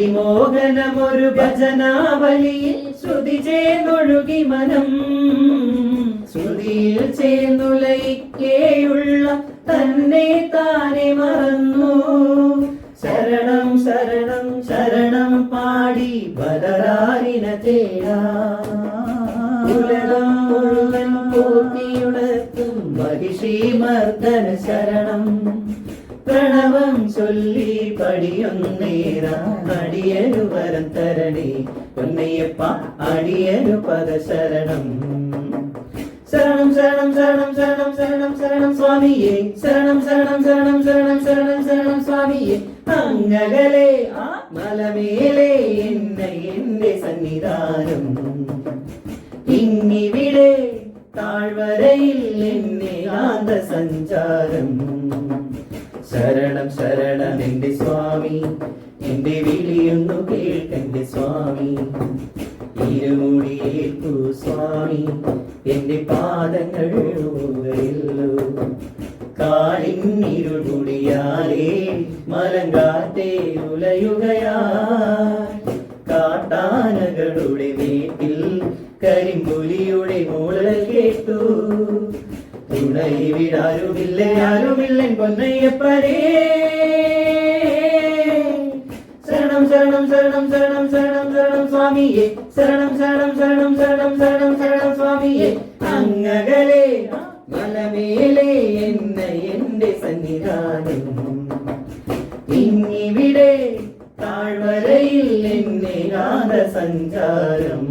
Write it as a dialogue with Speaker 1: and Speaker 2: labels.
Speaker 1: അതിമോഹനമൊരു ഭജനാവലിയിൽ ശ്രുതി ചേർന്നൊഴുകി മനം. ശ്രുതിയിൽ ചേർന്നുലയിക്കേയുള്ള തന്നെ താനെ മറന്നു. ശരണം ശരണം ശരണം പാടി ബലരാരിന തേടാ. മുഴുവൻ പൂർത്തിയുണർത്തും മഹിഷി മർദ്ദന ശരണം. പ്രണവം ചൊല്ലി പടിയൊന്നേറ അടിയരു വരം തരണേ പൊന്നയ്യപ്പ അടിയരു പദ ശരണം ശരണം ശരണം ശരണം ശരണം ശരണം ശരണം സ്വാമിയേ ശരണം ശരണം ശരണം ശരണം ശരണം ശരണം സ്വാമിയേ അങ്ങകലെ ആ മലമേലെ എന്നെ എന്റെ സന്നിധാനം ഇന്നിവിടെ താഴ്വരയിൽ എന്നെ ആന്ത സഞ്ചാരം ശരണം ശരണം എന്റെ സ്വാമി. എന്റെ വിളിയൊന്നു കേൾക്കെന്റെ സ്വാമി. ഇരുമുടിയേൽക്കൂ സ്വാമി. എന്റെ പാദങ്ങൾ മുകളിലോ കാളിന്നിരുടിയാലേ മലങ്കാറ്റേ ഉലയുകയാ കാട്ടാനകളുടെ വീട്ടിൽ കരിമ്പുലിയുടെ മൂളൽ കേട്ടു. ഇവിടെ ഇവിടാരുമില്ലേ ആരുമില്ലൻ പൊന്നയ്യപ്പരേ ശരണം ശരണം ശരണം ശരണം ശരണം ശരണം സ്വാമിയെ. ശരണം ശരണം ശരണം ശരണം ശരണം ശരണം സ്വാമിയെ. അങ്ങകലെ മലമേലെ എന്ന എന്റെ സന്നിധാനം. ഇന്നിവിടെ താഴ്വരയിൽ എന്നെ നാദസഞ്ചാരം.